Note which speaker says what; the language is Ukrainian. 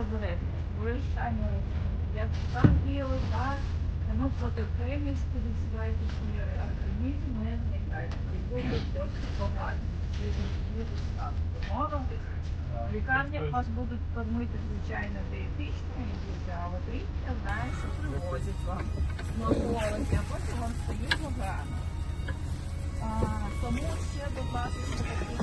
Speaker 1: добре. використання, як там діяли, так, ну, проти хемівські відсвяйті організм не зникають. І будуть досить погані. В е, лікарнях вас будуть кормити, звичайно, диетичною їжею, а от рідня, що привозять вам на смаколики, а потім вам стає погано. Тому ще, будь ласка, такі